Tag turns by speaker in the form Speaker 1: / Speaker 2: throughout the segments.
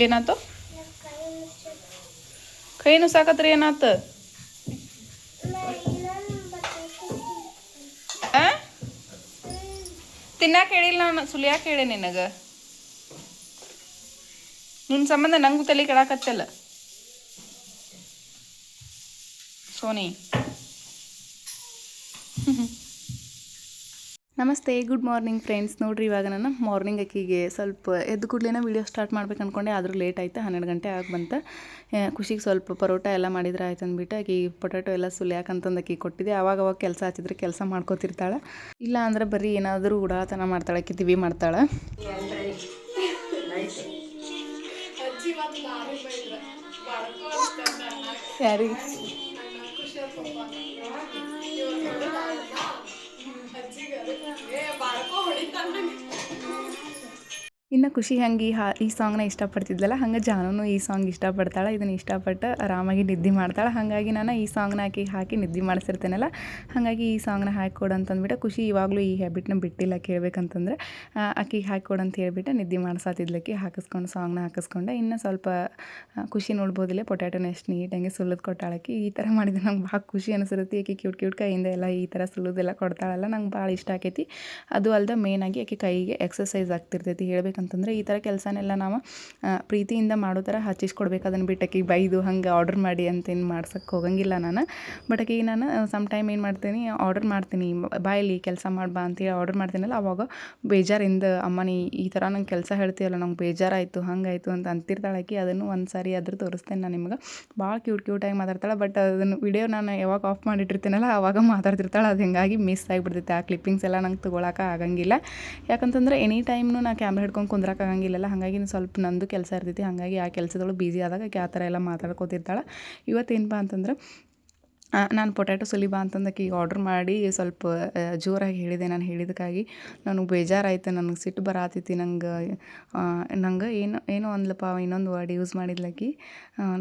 Speaker 1: ಏನಾತು ಕೈನು ನುಸಾಕತ್ರಿ ಏನಾತ ಆ? ತಿನ್ನಾಕ ಹೇಳಿಲ್ಲ ನಾನು, ಸುಲಿಯಾಕ ಹೇಳಿ ನಿನಗ. ನಿನ್ನ ಸಂಬಂಧ ನಂಗೂ ತಲೆ ಕೆಡಾಕತ್ತಲ್ಲ ಸೋನಿ. ನಮಸ್ತೆ ಗುಡ್ ಮಾರ್ನಿಂಗ್ ಫ್ರೆಂಡ್ಸ್ ನೋಡ್ರಿ, ಇವಾಗ ನಾನು ಮಾರ್ನಿಂಗ್ ಅಕ್ಕಿಗೆ ಸ್ವಲ್ಪ ಎದ್ದು ಕೂಡಲೇ ವೀಡಿಯೋ ಸ್ಟಾರ್ಟ್ ಮಾಡ್ಬೇಕು ಅನ್ಕೊಂಡೆ, ಆದರೂ ಲೇಟ್ ಆಯಿತು, ಹನ್ನೆರಡು ಗಂಟೆ ಆಗಿ ಬಂತ. ಖುಷಿಗೆ ಸ್ವಲ್ಪ ಪರೋಟ ಎಲ್ಲ ಮಾಡಿದ್ರೆ ಆಯ್ತು ಅಂದ್ಬಿಟ್ಟು ಆಕಿ ಪೊಟ್ಯಾಟೊ ಎಲ್ಲ ಸುಲಿಯಾಕಂತಂದು ಅಕ್ಕಿ ಕೊಟ್ಟಿದ್ದೆ. ಅವಾಗ ಅವಾಗ ಕೆಲಸ ಹಚ್ಚಿದ್ರೆ ಕೆಲಸ ಮಾಡ್ಕೋತಿರ್ತಾಳೆ. ಇಲ್ಲ ಅಂದ್ರೆ ಬರೀ ಏನಾದರೂ ಉಡಾತನ ಮಾಡ್ತಾಳೆ ಅಕ್ಕಿ ದಿವಿ ಮಾಡ್ತಾಳೆ. ಯಾರಿಗೆ? ఏ పడుకోండి తన ಇನ್ನು ಖುಷಿ ಹಂಗೆ ಈ ಹಾ, ಈ ಸಾಂಗ್ನ ಇಷ್ಟಪಡ್ತಿದ್ಲಲ್ಲ, ಹಂಗೆ ಜಾನೂ ಈ ಸಾಂಗ್ ಇಷ್ಟಪಡ್ತಾಳೆ, ಇದನ್ನು ಇಷ್ಟಪಟ್ಟು ಆರಾಮಾಗಿ ನಿದ್ದೆ ಮಾಡ್ತಾಳೆ. ಹಾಗಾಗಿ ನಾನು ಈ ಸಾಂಗ್ನ ಹಾಕಿ ಹಾಕಿ ನಿದ್ದೆ ಮಾಡಿಸಿರ್ತೇನಲ್ಲ, ಹಾಗಾಗಿ ಈ ಸಾಂಗ್ನ ಹಾಕಿಕೊಡು ಅಂತಂದ್ಬಿಟ್ಟು ಖುಷಿ ಇವಾಗಲೂ ಈ ಹ್ಯಾಬಿಟ್ನ ಬಿಟ್ಟಿಲ್ಲ ಕೇಳಬೇಕಂತಂದ್ರೆ ಆಕಿಗೆ ಹಾಕಿಕೊಡು ಅಂತ ಹೇಳಿಬಿಟ್ಟು ನಿದ್ದೆ ಮಾಡಿಸಾತಿದ್ಲಕ್ಕಿ ಹಾಕಿಸ್ಕೊಂಡು ಸಾಂಗ್ನ ಹಾಕಿಸ್ಕೊಂಡೆ ಇನ್ನು ಸ್ವಲ್ಪ ಖುಷಿ ನೋಡ್ಬೋದಿಲ್ಲ, ಪೊಟ್ಯಾಟೋನ ಎಷ್ಟು ನೀಟಾಗಿ ಸುಲಿದು ಕೊಟ್ಟಾಳಕ್ಕೆ. ಈ ಥರ ಮಾಡಿದ್ರೆ ನಂಗೆ ಭಾಳ ಖುಷಿ ಅನಿಸಿರುತ್ತೆ, ಆಕೆ ಕ್ಯೂಟ್ ಕ್ಯೂಟ್ ಕೈಯಿಂದ ಎಲ್ಲ ಈ ಥರ ಸುಲಿದೆಲ್ಲ ಕೊಡ್ತಾಳಲ್ಲ, ನಂಗೆ ಭಾಳ ಇಷ್ಟ ಆಕೈತಿ. ಅದು ಅಲ್ಲದೆ ಮೇನಾಗಿ ಆಕೆ ಕೈಗೆ ಎಕ್ಸಸೈಸ್ ಆಗ್ತಿರ್ತೈತಿ ಹೇಳ್ಬೇಕಂತಂದ್ರೆ ಈ ಥರ ಕೆಲಸನೆಲ್ಲ ನಾವು ಪ್ರೀತಿಯಿಂದ ಮಾಡೋ ಥರ ಹಚ್ಚಿಸ್ಕೊಡ್ಬೇಕು. ಅದನ್ನು ಬಿಟ್ಟು ಆಕಿಗೆ ಬೈದು ಹಂಗೆ ಆರ್ಡರ್ ಮಾಡಿ ಅಂತ ಏನು ಮಾಡ್ಸಕ್ಕೆ ಹೋಗಂಗಿಲ್ಲ ನಾನು. ಬಟ್ ಆಕಿಗೆ ನಾನು ಸಮ್ ಟೈಮ್ ಏನು ಮಾಡ್ತೀನಿ ಆರ್ಡರ್ ಮಾಡ್ತೀನಿ. ಬಾಯಲ್ಲಿ ಕೆಲಸ ಮಾಡ್ಬಾ ಅಂತೇಳಿ ಆರ್ಡರ್ ಮಾಡ್ತೀನಲ್ಲ, ಅವಾಗ ಬೇಜಾರಿಂದ, ಅಮ್ಮ ನೀ ಈ ಥರ ನಂಗೆ ಕೆಲಸ ಹೇಳ್ತೀವಲ್ಲ ನಂಗೆ ಬೇಜಾರಾಯಿತು, ಹಂಗಾಯಿತು ಅಂತ ಅಂತಿರ್ತಾಳೆ ಆಕಿ ಅದನ್ನು ಒಂದು ಸಾರಿ ಅದ್ರ ತೋರಿಸ್ತೇನೆ ನಾನು ನಿಮ್ಗೆ. ಭಾಳ ಕ್ಯೂಟ್ ಕ್ಯೂಟಾಗಿ ಮಾತಾಡ್ತಾಳೆ. ಬಟ್ ಅದನ್ನು ವಿಡಿಯೋ ನಾನು ಯಾವಾಗ ಆಫ್ ಮಾಡಿಟ್ಟಿರ್ತೀನಲ್ಲ ಆವಾಗ ಮಾತಾಡ್ತಿರ್ತಾಳೆ. ಅದು ಹಿಂಗಾಗಿ ಮಿಸ್ ಆಗಿಬಿಡ್ತೈತೆ. ಆ ಕ್ಲಿಪ್ಪಿಂಗ್ಸ್ ಎಲ್ಲ ನಂಗೆ ತೊಗೊಳಕ್ಕೆ ಆಗಂಗಿಲ್ಲ. ಯಾಕಂತಂದ್ರೆ ಎನಿ ಟೈಮ್ನು ನಾ ಕ್ಯಾಮ್ರಾ ಹಿಡ್ಕೊಂಡು ಕುಂದ್ರಕ್ಕೆ ಆಗಂಗಿಲ್ಲಲ್ಲ ಹಾಗಾಗಿ ಸ್ವಲ್ಪ ನಂದು ಕೆಲಸ ಇರ್ತೈತಿ. ಹಾಗಾಗಿ ಆ ಕೆಲಸದೊಳಗೆ ಬ್ಯುಸಿ ಆದಾಗ ಆಕೆ ಆ ಥರ ಎಲ್ಲ ಮಾತಾಡ್ಕೋತಿರ್ತಾಳೆ. ಇವತ್ತೇನಪ್ಪ ಅಂತಂದ್ರೆ ನಾನು ಪೊಟ್ಯಾಟೊ ಸುಲಿಬಾ ಅಂತಂದಕ್ಕೆ ಈಗ ಆರ್ಡ್ರ್ ಮಾಡಿ ಸ್ವಲ್ಪ ಜೋರಾಗಿ ಹೇಳಿದೆ ನಾನು ಹೇಳಿದಕ್ಕಾಗಿ. ನನಗೆ ಬೇಜಾರಾಯ್ತು, ನನಗೆ ಸಿಟ್ಟು ಬರಾತೈತಿ, ನಂಗೆ ನಂಗೆ ಏನು, ಏನೋ ಅಂದ್ಲಪ್ಪ ಇನ್ನೊಂದು ವರ್ಡ್ ಯೂಸ್ ಮಾಡಿದ್ಲಕ್ಕಿ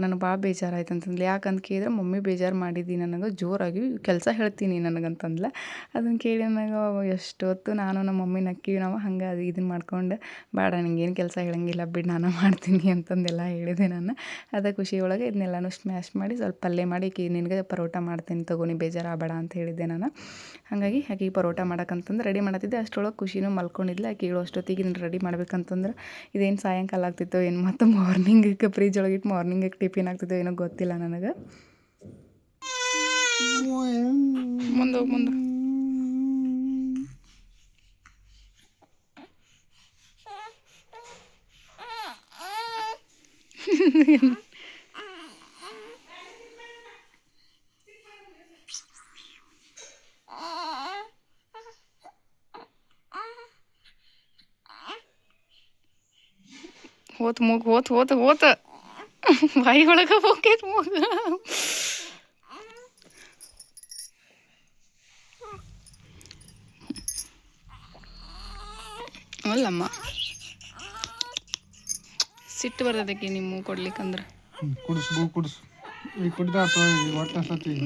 Speaker 1: ನನಗೆ ಭಾಳ ಬೇಜಾರಾಯ್ತು ಅಂತಂದ್ಲು. ಯಾಕಂತ ಕೇಳಿದ್ರೆ ಮಮ್ಮಿ ಬೇಜಾರು ಮಾಡಿದ್ದಿ ನನಗೆ ಜೋರಾಗಿ ಕೆಲಸ ಹೇಳ್ತೀನಿ ನನಗಂತಂದ್ಲ ಅದನ್ನು ಕೇಳಿ ನನಗೆ ಎಷ್ಟೊತ್ತು ನಾನು ನಮ್ಮ ಮಮ್ಮಿ ನಕ್ಕಿ ನಾವು ಹಂಗೆ ಅದು ಇದನ್ನು ಮಾಡ್ಕೊಂಡು ಬೇಡ ನನಗೇನು ಕೆಲಸ ಹೇಳಂಗಿಲ್ಲ, ಬಿಡು, ನಾನು ಮಾಡ್ತೀನಿ ಅಂತಂದೆಲ್ಲ ಹೇಳಿದೆ ನಾನು. ಅದೇ ಖುಷಿಯೊಳಗೆ ಇದನ್ನೆಲ್ಲನೂ ಸ್ಮ್ಯಾಶ್ ಮಾಡಿ ಸ್ವಲ್ಪ ಪಲ್ಯ ಮಾಡಿ ನಿನಗೆ ಪರೋಟ ಮಾಡ್ತೀನಿ ತಗೋ, ನೀ ಬೇಜಾರಾಗಬೇಡ ಅಂತ ಹೇಳಿದ್ದೆ ನಾನು. ಹಾಗಾಗಿ ಆಕೆ ಪರೋಟ ಮಾಡಕ್ಕಂತಂದು ರೆಡಿ ಮಾಡತ್ತಿದ್ದೆ. ಅಷ್ಟರೊಳಗೆ ಖುಷಿನೂ ಮಲ್ಕೊಂಡಿದ್ಲು. ಆಕೆ ಹೇಳೋ, ಅಷ್ಟೊತ್ತಿಗೆ ನೀನು ರೆಡಿ ಮಾಡ್ಬೇಕಂತಂದ್ರೆ ಇದೇನು ಸಾಯಂಕಾಲ ಆಗ್ತಿತ್ತು ಏನು ಮತ್ತು ಮಾರ್ನಿಂಗಿಗೆ ಫ್ರಿಜ್ ಒಳಗಿಟ್ಟು ಮಾರ್ನಿಂಗಿಗೆ ಟಿಫಿನ್ ಆಗ್ತಿತ್ತು ಏನೋ ಗೊತ್ತಿಲ್ಲ ನನಗೆ. ಮುಂದೆ ಮುಂದೆ ಮುಂದೆ ಹೋತ್ ಮೂಗ್ ಹೋತ್ ಹೋತ್ ಹೋತ ಬಾಯಿ ಒಳಗೆ ಹೋಗೈತೆ ಮೂಗ ಅಲ್ಲಮ್ಮ ಸಿಟ್ಟು ಬರೋದಕ್ಕೆ ನಿಮ್ಮ ಕೊಡ್ಲಿಕ್ಕಂದ್ರೆ.
Speaker 2: ಕುಡಿಸ್ ಬೂ ಕುಡಿಸ್. ಈಗ ಕುಡ್ದಾತು ಅಥವಾ ಹೊಟ್ಟೆ ಸತಿ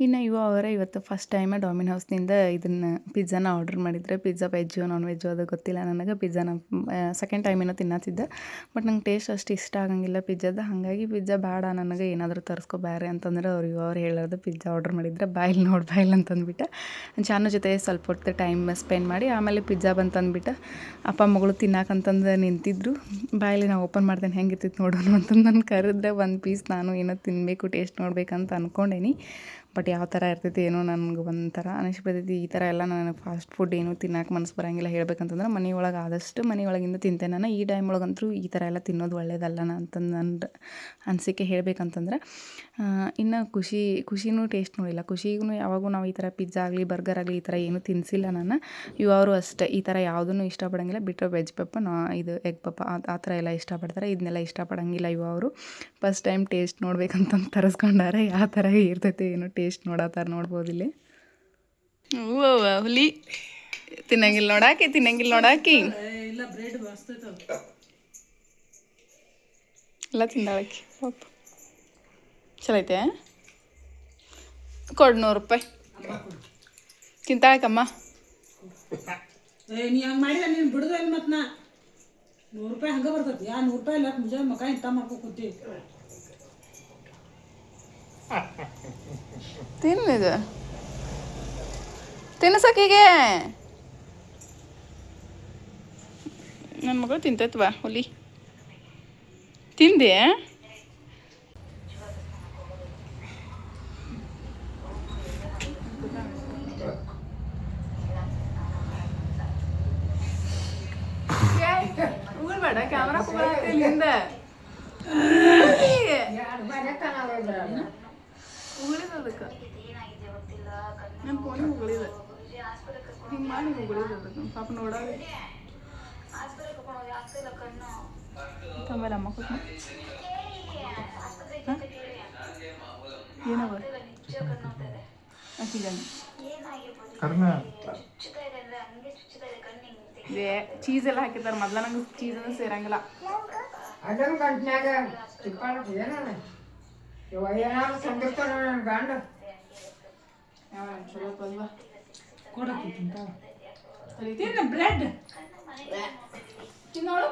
Speaker 1: ಇನ್ನು ಇವ ಅವರ ಇವತ್ತು ಫಸ್ಟ್ ಟೈಮೇ ಡಾಮಿನ್ ಹೌಸ್ನಿಂದ ಇದನ್ನು ಪಿಜ್ಜಾನ ಆರ್ಡ್ರ್ ಮಾಡಿದ್ರೆ. ಪಿಜ್ಜಾ ವೆಜ್ಜು ನಾನ್ ವೆಜ್ಜು ಅದು ಗೊತ್ತಿಲ್ಲ ನನಗೆ. ಪಿಜ್ಜಾನ ಸೆಕೆಂಡ್ ಟೈಮ್ ಏನೋ ತಿನ್ನತ್ತಿದ್ದೆ ಬಟ್ ನಂಗೆ ಟೇಸ್ಟ್ ಅಷ್ಟು ಇಷ್ಟ ಆಗಂಗಿಲ್ಲ ಪಿಜ್ಜಾದ ಹಾಗಾಗಿ ಪಿಜ್ಜಾ ಬೇಡ ನನಗೆ. ಏನಾದರೂ ತರಿಸ್ಕೊ ಬೇರೆ ಅಂತಂದ್ರೆ ಅವ್ರು ಇವ ಅವ್ರು ಹೇಳೋದು ಪಿಜ್ಜಾ ಆರ್ಡ್ರ್ ಮಾಡಿದ್ರೆ ಬಾಯಿಲ್ ನೋಡಿ ಬಾಯಿಲ್ ಅಂತಂದ್ಬಿಟ್ಟು. ಚಾನು ಜೊತೆ ಸ್ವಲ್ಪ ಹೊತ್ತು ಟೈಮ್ ಸ್ಪೆಂಡ್ ಮಾಡಿ ಆಮೇಲೆ ಪಿಜ್ಜಾ ಬಂತಂದ್ಬಿಟ್ಟು ಅಪ್ಪ, ಮಗಳು ತಿನ್ನಕಂತಂದು ನಿಂತಿದ್ರು. ಬಾಯಲ್ಲಿ ನಾವು ಓಪನ್ ಮಾಡ್ತೇನೆ. ಹೆಂಗಿರ್ತಿತ್ತು ನೋಡೋಣ ಅಂತಂದು ನಾನು ಕರೆದ್ರೆ ಒಂದು ಪೀಸ್ ನಾನು ಏನೋ ತಿನ್ನಬೇಕು ಟೇಸ್ಟ್ ನೋಡ್ಬೇಕಂತ ಅಂದ್ಕೊಂಡೇನಿ ಬಟ್ ಯಾವ ಥರ ಇರ್ತೈತಿ ಏನೋ ನನಗೆ ಒಂಥರ ಅನಿಸ್ಬಿಡ್ತೈತಿ ಈ ಥರ ಎಲ್ಲ ನನಗೆ ಫಾಸ್ಟ್ ಫುಡ್ ಏನು ತಿನ್ನಕ್ಕೆ ಮನಸ್ಸು ಬರೋಂಗಿಲ್ಲ ಹೇಳ್ಬೇಕಂತಂದ್ರೆ ಮನೆ ಒಳಗೆ ಆದಷ್ಟು ಮನೆ ಒಳಗಿಂದ ತಿಂತೇನೆ ನಾನು. ಈ ಟೈಮ್ ಒಳಗಂತೂ ಈ ಥರ ಎಲ್ಲ ತಿನ್ನೋದು ಒಳ್ಳೇದಲ್ಲ ಅಂತಂದು ನನ್ನ ಅನಿಸಿಕೆ ಹೇಳಬೇಕಂತಂದ್ರೆ ಇನ್ನು ಖುಷಿ, ಖುಷಿನೂ ಟೇಸ್ಟ್ ನೋಡಿಲ್ಲ. ಖುಷಿಗೂ ಯಾವಾಗೂ ನಾವು ಈ ಥರ ಪಿಜ್ಜಾ ಆಗಲಿ ಬರ್ಗರ್ ಆಗಲಿ ಈ ಥರ ಏನೂ ತಿನ್ನಿಸಿಲ್ಲ ನಾನು. ಇವರು ಅಷ್ಟೇ. ಈ ಥರ ಯಾವುದನ್ನು ಇಷ್ಟಪಡಂಗಿಲ್ಲ. ಬಿಟ್ಟರೆ ವೆಜ್ ಪಪ್ಪ, ನಾ, ಇದು ಎಗ್ ಪಪ್ಪ, ಆ- ಥರ ಎಲ್ಲ ಇಷ್ಟಪಡ್ತಾರೆ. ಇದನ್ನೆಲ್ಲ ಇಷ್ಟಪಡಂಗಿಲ್ಲ ಇವರು. ಫಸ್ಟ್ ಟೈಮ್ ಟೇಸ್ಟ್ ನೋಡ್ಬೇಕಂತ ತರಿಸ್ಕೊಂಡಾರೆ. ಯಾವ ಥರ ಇರ್ತೈತೆ ಏನು ಟೇಸ್ಟ್ ನೋಡತ್ತಾರ ನೋಡ್ಬೋದು ಇಲ್ಲಿ. ಹುಲಿ. ತಿನ್ನಂಗಿಲ್ಲ ನೋಡಾಕಿ ತಿನ್ನಂಗಿಲ್ಲ ನೋಡಾಕಿ. ಎಲ್ಲ ತಿಂದಾಳಕಿ ಪಾಪ ಚಲೋ ಐತೆ ಕೊಡು ನೂರು ರೂಪಾಯಿ. ತಿಂತಾಳಕಮ್ಮ.
Speaker 3: ಏ ನೀ ಹಂಗೆ ಮಾಡಿದ ನೀನು ಬಿಡುದ ಇಲ್ಲ ಮತ್ತು ನಾ? ನೂರು ರೂಪಾಯಿ ಹಂಗೆ ಬರ್ತೈತಿ. ಯಾ ನೂರು ರೂಪಾಯಿ ಇಲ್ಲ ಮುಂಜಾನೆ ಮಕ ಇಂಥ ಮಾಡ್ಕೊ ಕೂತಿ.
Speaker 1: ತಿನ್ನಿದು. ತಿನ್ನಸಕ್ಕೀಗೆ ನನ್ನ ಮಗಳು ತಿಂತೈತ್ವಾ ಹುಲಿ. ತಿಂದೆ. ಕ್ಯಾಮ್ರಾ ಉಗುಳಿದ ಅದಕ್ಕೆ. ನಮ್ಮ ಫೋನಿಗೆ ಉಗುಳಿದ. ಹಿಂಗೆ ಮಾಡಿ ಉಗುಳಿದ ಅದಕ್ಕೆ. ಪಾಪ ನೋಡಾಗ. ಅಮ್ಮ ಕೂತ್ ಏನವ? ಚೀಸ್ ಎಲ್ಲ ಹಾಕಿದ್ದಾರೆ ಮೊದ್ಲ ನಂಗೆ ಚೀಸ್ ಸೇರಂಗಿಲ್ಲ.
Speaker 4: ಅದನ್ನ ಏನಾದ್ರು ತಂದಿರ್ತಾನ ನನ್ನ ಗಂಡ
Speaker 1: ಯಾವ ಚಲೋ ಅಲ್ವಾ
Speaker 3: ಕೊಡಕ್ಕೆ ತಿಂತ ತಿನ್ನ ಬ್ರೆಡ್
Speaker 1: ತಿನ್ನೋಳು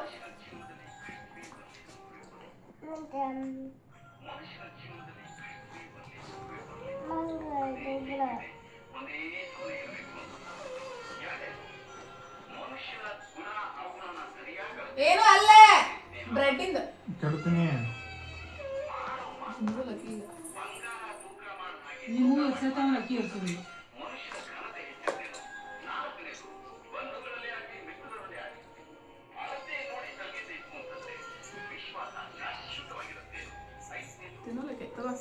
Speaker 1: ಏನು ಅಲ್ಲ ಬ್ರೆಡ್ ಇಂದ ತಗೋ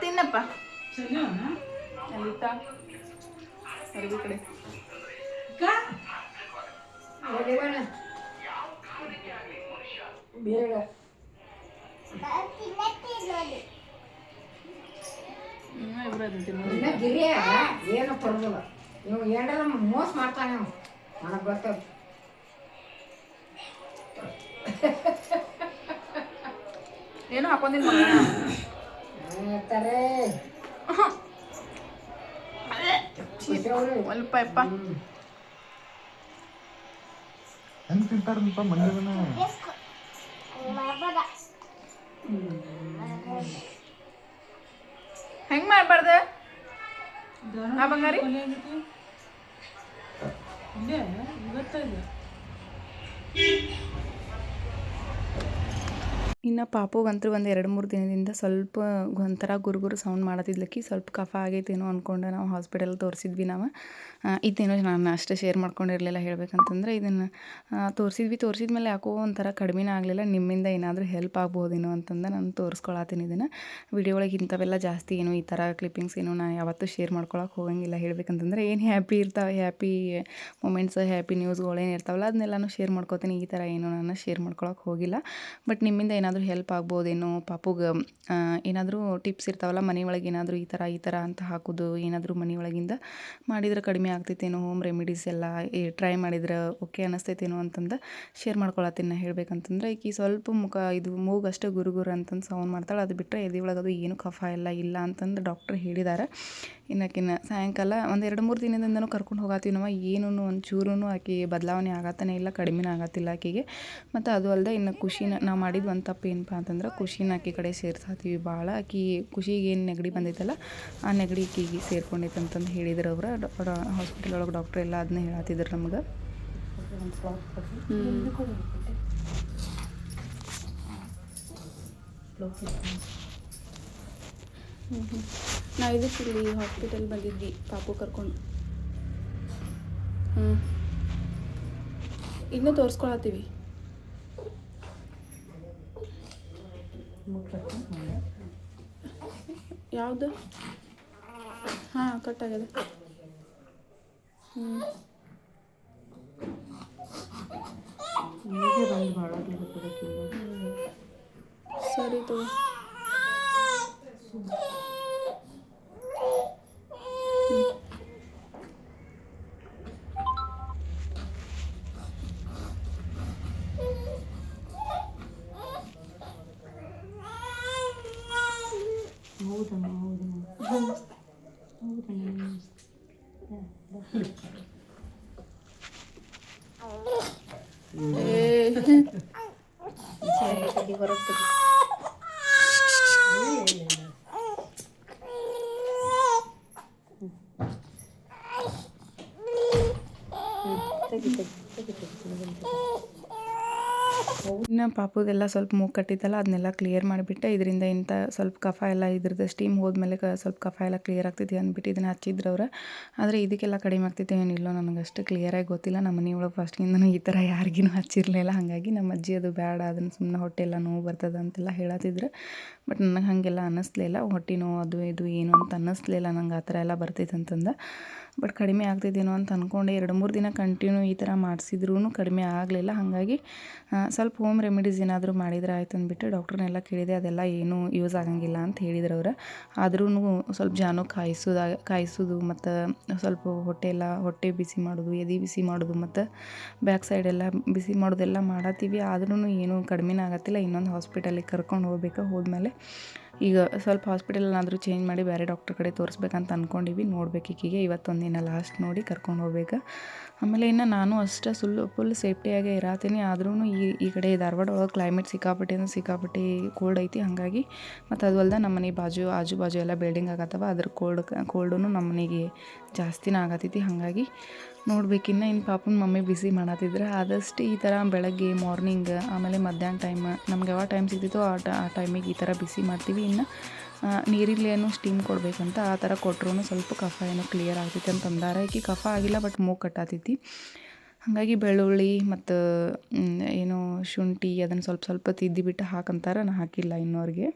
Speaker 1: ತಿನ್ನಪ್ಪ.
Speaker 3: ಸರಿ
Speaker 1: ಅಲ್ಲಿತ್ತ ಅರ್ಬಿ ಕಡೆ.
Speaker 4: ಬೇಗ.
Speaker 1: ಇನ್ನೂ ಇಬ್ರು ಅದನ್ನ ತಿನ್ನೋದು
Speaker 4: ಇನ್ನ ಗಿರಿಯ ಏನು ಕೊಡೋದಿಲ್ಲ. ನೀವು ಏನಾರ ಮೋಸ ಮಾಡ್ತಾನೆ ನೀವು ನನಗೆ ಗೊತ್ತದ
Speaker 1: ಏನು ಹಾಕೊಂಡಿಲ್ಲ
Speaker 4: ಹೇಳ್ತಾರೆ.
Speaker 1: ಸ್ವಲ್ಪ ಯಪ್ಪ
Speaker 2: ಹೆಂಗ್ ತಿಂತಾರಪ್ಪ
Speaker 1: ಹೆಂಗ್ ಮಾಡಬಾರ್ದು? ಆ ಬಂಗಾರಿ?
Speaker 3: ಇಲ್ಲೇ ಇವತ್ತ ಇದೆ.
Speaker 1: ಇನ್ನು ಪಾಪುಗಂತೂ ಒಂದು ಎರಡು ಮೂರು ದಿನದಿಂದ ಸ್ವಲ್ಪ ಒಂಥರ ಗುರುಗುರು ಸೌಂಡ್ ಮಾಡತ್ತಿದ್ಲಕ್ಕಿ ಸ್ವಲ್ಪ ಕಫ ಆಗೈತೇನೋ ಅಂದ್ಕೊಂಡು ನಾವು ಹಾಸ್ಪಿಟಲ್ ತೋರಿಸಿದ್ವಿ ನಾವು. ಇದೇನೋ ನಾನು ಅಷ್ಟೇ ಶೇರ್ ಮಾಡ್ಕೊಂಡಿರಲಿಲ್ಲ ಹೇಳ್ಬೇಕಂತಂದ್ರೆ ಇದನ್ನು ತೋರಿಸಿದ್ವಿ. ತೋರಿಸಿದ ಮೇಲೆ ಯಾಕೋ ಒಂಥರ ಕಡಿಮೆನೇ ಆಗಲಿಲ್ಲ, ನಿಮ್ಮಿಂದ ಏನಾದರೂ ಹೆಲ್ಪ್ ಆಗ್ಬೋದೇನೋ ಅಂತಂದು ನಾನು ತೋರಿಸ್ಕೊಳತ್ತೀನಿ ಇದನ್ನು. ವಿಡಿಯೋ ಒಳಗೆ ಇಂಥವೆಲ್ಲ ಜಾಸ್ತಿ ಏನು ಈ ಥರ ಕ್ಲಿಪ್ಪಿಂಗ್ಸ್ ಏನು ನಾನು ಯಾವತ್ತೂ ಶೇರ್ ಮಾಡ್ಕೊಳಕ್ಕೆ ಹೋಗಂಗಿಲ್ಲ ಹೇಳ್ಬೇಕಂತಂದ್ರೆ ಏನು ಹ್ಯಾಪಿ ಇರ್ತಾವೆ ಹ್ಯಾಪಿ ಮೂಮೆಂಟ್ಸ್ ಹ್ಯಾಪಿ ನ್ಯೂಸ್ಗಳು ಏನು ಇರ್ತಾವಲ್ಲ ಅದನ್ನೆಲ್ಲನೂ ಶೇರ್ ಮಾಡ್ಕೋತೀನಿ. ಈ ಥರ ಏನು ನಾನು ಶೇರ್ ಮಾಡ್ಕೊಳಕ್ಕೆ ಹೋಗಿಲ್ಲ. ಬಟ್ ನಿಮ್ಮಿಂದ ಏನಾದರೂ ಹೆಲ್ಪ್ ಆಗ್ಬೋದೇನೋ, ಪಾಪುಗೆ ಏನಾದರೂ ಟಿಪ್ಸ್ ಇರ್ತಾವಲ್ಲ, ಮನೆ ಒಳಗೆ ಏನಾದರೂ ಈ ಥರ ಈ ಥರ ಅಂತ ಹಾಕೋದು, ಏನಾದರೂ ಮನೆ ಒಳಗಿಂದ ಮಾಡಿದ್ರೆ ಕಡಿಮೆ ಆಗ್ತೈತೇನೋ ಹೋಮ್ ರೆಮಿಡೀಸ್ ಎಲ್ಲ ಟ್ರೈ ಮಾಡಿದ್ರೆ ಓಕೆ ಅನ್ನಿಸ್ತೈತೇನೋ ಅಂತಂದು ಶೇರ್ ಮಾಡ್ಕೊಳತ್ತೀನಿ ನಾ ಹೇಳ್ಬೇಕಂತಂದ್ರೆ, ಈಕಿ ಸ್ವಲ್ಪ ಮುಖ, ಇದು ಮೂಗು ಅಷ್ಟೇ ಗುರು ಗುರು ಅಂತಂದು ಸೌಂಡ್ ಮಾಡ್ತಾಳೆ, ಅದು ಬಿಟ್ಟರೆ ಎದೆ ಒಳಗೆ ಅದು ಏನು ಕಫ ಎಲ್ಲ ಇಲ್ಲ ಅಂತಂದು ಡಾಕ್ಟ್ರ್ ಹೇಳಿದ್ದಾರೆ ಇನ್ನಕ್ಕಿನ್ನ ಸಾಯಂಕಾಲ ಒಂದು ಎರಡು ಮೂರು ದಿನದಿಂದನೂ ಕರ್ಕೊಂಡು ಹೋಗತ್ತೀವಿ ನಾವು ಏನೂ ಒಂಚೂರೂ ಆಕೆ ಬದಲಾವಣೆ ಆಗತ್ತಾನೆ ಇಲ್ಲ ಕಡಿಮೆನೇ ಆಗತ್ತಿಲ್ಲ ಆಕೆಗೆ. ಮತ್ತು ಅದು ಅಲ್ಲದೆ ಇನ್ನು ಖುಷಿನ ನಾವು ಮಾಡಿದ ಒಂದು ತಪ್ಪು ಏನಪ್ಪ ಅಂತಂದ್ರೆ ಖುಷಿನ ಆಕೆ ಕಡೆ ಸೇರ್ಸಾತೀವಿ ಭಾಳ ಆಕೆ ಖುಷಿಗೆ ಏನು ನೆಗಡಿ ಬಂದೈತಲ್ಲ ಆ ನೆಗಡಿ ಆಕೆಗೆ ಸೇರ್ಕೊಂಡೈತೆ ಅಂತಂದು ಹೇಳಿದ್ರು ಅವ್ರು. ಹಾಸ್ಪಿಟಲ್ ಒಳಗೆ ಡಾಕ್ಟ್ರ್ ಎಲ್ಲ ಅದನ್ನ ಹೇಳತ್ತಿದ್ರು ನಮ್ಗೆ. ನಾ ಇದಕ್ಕೆ ಇಲ್ಲಿ ಹಾಸ್ಪಿಟಲ್ ಬಂದಿದ್ವಿ, ಪಾಪು ಕರ್ಕೊಂಡು. ಹ್ಞೂ ಇನ್ನೂ ತೋರಿಸ್ಕೊಳತ್ತೀವಿ. ಯಾವುದು? ಹಾಂ ಕಟ್ ಹ್ಞೂ ಸರಿ ತಗೋ ええー。ಪಾಪುದೆಲ್ಲ ಸ್ವಲ್ಪ ಮೂಗು ಕಟ್ಟಿತ್ತಲ್ಲ ಅದನ್ನೆಲ್ಲ ಕ್ಲಿಯರ್ ಮಾಡಿಬಿಟ್ಟೆ. ಇದರಿಂದ ಇಂಥ ಸ್ವಲ್ಪ ಕಫ ಎಲ್ಲ ಇದ್ರದ್ದು ಸ್ಟೀಮ್ ಹೋದ್ಮೇಲೆ ಕ ಸ್ವಲ್ಪ ಕಫ ಎಲ್ಲ ಕ್ಲಿಯರ್ ಆಗ್ತೈತಿ ಅಂದ್ಬಿಟ್ಟು ಇದನ್ನು ಹಚ್ಚಿದ್ರು ಅವ್ರು ಆದರೆ ಇದಕ್ಕೆಲ್ಲ ಕಡಿಮೆ ಆಗ್ತಿತ್ತು ಏನಿಲ್ಲೋ ನನಗೆ ಅಷ್ಟು ಕ್ಲಿಯರಾಗಿ ಗೊತ್ತಿಲ್ಲ. ನಮ್ಮ ಮನೆ ಒಳಗೆ ಫಸ್ಟ್ಗಿಂದನೂ ಈ ಥರ ಯಾರಿಗೂ ಹಚ್ಚಿರಲಿಲ್ಲ. ಹಾಗಾಗಿ ನಮ್ಮ ಅಜ್ಜಿ ಅದು ಬೇಡ ಅದನ್ನು ಸುಮ್ಮನೆ ಹೊಟ್ಟೆ ಎಲ್ಲ ನೋವು ಬರ್ತದೆ ಅಂತೆಲ್ಲ ಹೇಳತ್ತಿದ್ರು. ಬಟ್ ನನಗೆ ಹಾಗೆಲ್ಲ ಅನ್ನಿಸ್ಲಿಲ್ಲ. ಹೊಟ್ಟೆ ನೋವು ಅದು ಇದು ಏನು ಅಂತ ಅನ್ನಿಸ್ಲಿಲ್ಲ. ನಂಗೆ ಆ ಥರ ಎಲ್ಲ ಬರ್ತೈತೆ ಅಂತಂದು ಬಟ್ ಕಡಿಮೆ ಆಗ್ತಿದ್ದೇನೋ ಅಂತ ಅಂದ್ಕೊಂಡೆ ಎರಡು ಮೂರು ದಿನ ಕಂಟಿನ್ಯೂ ಈ ಥರ ಮಾಡಿಸಿದ್ರೂ ಕಡಿಮೆ ಆಗಲಿಲ್ಲ. ಹಾಗಾಗಿ ಸ್ವಲ್ಪ ಹೋಮ್ ರೆಮಿಡೀಸ್ ಏನಾದರೂ ಮಾಡಿದ್ರೆ ಆಯ್ತು ಅಂದ್ಬಿಟ್ಟು ಡಾಕ್ಟ್ರನ್ನೆಲ್ಲ ಕೇಳಿದೆ, ಅದೆಲ್ಲ ಏನೂ ಯೂಸ್ ಆಗಂಗಿಲ್ಲ ಅಂತ ಹೇಳಿದ್ರು ಅವ್ರು. ಆದ್ರೂ ಸ್ವಲ್ಪ ಜಾನು ಕಾಯಿಸೋದ, ಕಾಯಿಸೋದು ಮತ್ತು ಸ್ವಲ್ಪ ಹೊಟ್ಟೆ ಎಲ್ಲ, ಹೊಟ್ಟೆ ಬಿಸಿ ಮಾಡೋದು, ಎದೆ ಬಿಸಿ ಮಾಡೋದು ಮತ್ತು ಬ್ಯಾಕ್ ಸೈಡ್ ಎಲ್ಲ ಬಿಸಿ ಮಾಡೋದೆಲ್ಲ ಮಾಡತ್ತೀವಿ. ಆದ್ರೂ ಏನೂ ಕಡಿಮೆನೇ ಆಗತ್ತಿಲ್ಲ. ಇನ್ನೊಂದು ಹಾಸ್ಪಿಟಲಿಗೆ ಕರ್ಕೊಂಡು ಹೋಗ್ಬೇಕು ಹೋದ್ಮೇಲೆ. ಈಗ ಸ್ವಲ್ಪ ಹಾಸ್ಪಿಟಲ್ನಾದರೂ ಚೇಂಜ್ ಮಾಡಿ ಬೇರೆ ಡಾಕ್ಟರ್ ಕಡೆ ತೋರಿಸ್ಬೇಕಂತ ಅಂದ್ಕೊಂಡಿವಿ ನೋಡ್ಬೇಕು ಈಕಿಗೆ. ಇವತ್ತೊಂದಿನ ಲಾಸ್ಟ್ ನೋಡಿ ಕರ್ಕೊಂಡು ಹೋಗ್ಬೇಕು. ಆಮೇಲೆ ಇನ್ನು ನಾನು ಅಷ್ಟೇ ಸುಳ್ಳು ಫುಲ್ ಸೇಫ್ಟಿಯಾಗಿ ಇರತ್ತೀನಿ ಆದ್ರೂ ಈ ಈ ಕಡೆ ಧಾರವಾಡ ಒಳಗೆ ಕ್ಲೈಮೇಟ್ ಸಿಕ್ಕಾಪಟ್ಟೆ ಅಂದ್ರೆ ಸಿಕ್ಕಾಪಟ್ಟೆ ಕೋಲ್ಡ್ ಐತಿ. ಹಾಗಾಗಿ ಮತ್ತು ಅದು ಅಲ್ಲದೆ ನಮ್ಮ ಮನೆ ಬಾಜು ಆಜು ಬಾಜು ಎಲ್ಲ ಬಿಲ್ಡಿಂಗ್ ಆಗತ್ತವ. ಅದ್ರ ಕೋಲ್ಡ್ ಕೋಲ್ಡೂ ನಮ್ಮ ಮನೆಗೆ ಜಾಸ್ತಿನೇ ಆಗತ್ತೈತಿ ಹಾಗಾಗಿ ನೋಡ್ಬೇಕಿನ್ನ ಇನ್ನು ಪಾಪನ ಮಮ್ಮಿ ಬಿಸಿ ಮಾಡತ್ತಿದ್ರೆ ಆದಷ್ಟು ಈ ಥರ ಬೆಳಗ್ಗೆ ಮಾರ್ನಿಂಗ್ ಆಮೇಲೆ ಮಧ್ಯಾಹ್ನ ಟೈಮ್ ನಮ್ಗೆ ಯಾವ ಟೈಮ್ ಸಿಗ್ತಿತ್ತು ಆ ಟ, ಆ ಟೈಮಿಗೆ ಈ ಥರ ಬಿಸಿ ಮಾಡ್ತೀವಿ. ಇನ್ನು ನೀರಿಲ್ಲಿ ಏನು ಸ್ಟೀಮ್ ಕೊಡಬೇಕಂತ ಆ ಥರ ಕೊಟ್ರೂ ಸ್ವಲ್ಪ ಕಫ ಏನೋ ಕ್ಲಿಯರ್ ಆಗ್ತೈತೆ ಅಂತ ಅಂದಾರ. ಕಫ ಆಗಿಲ್ಲ ಬಟ್ ಮೂಗು ಕಟ್ಟಾತೈತಿ ಹಾಗಾಗಿ ಬೆಳ್ಳುಳ್ಳಿ ಮತ್ತು ಏನು ಶುಂಠಿ ಅದನ್ನು ಸ್ವಲ್ಪ ಸ್ವಲ್ಪ ತಿದ್ದಿಬಿಟ್ಟು ಹಾಕಂತಾರೆ ನಾನು ಹಾಕಿಲ್ಲ ಇನ್ನೋರಿಗೆ.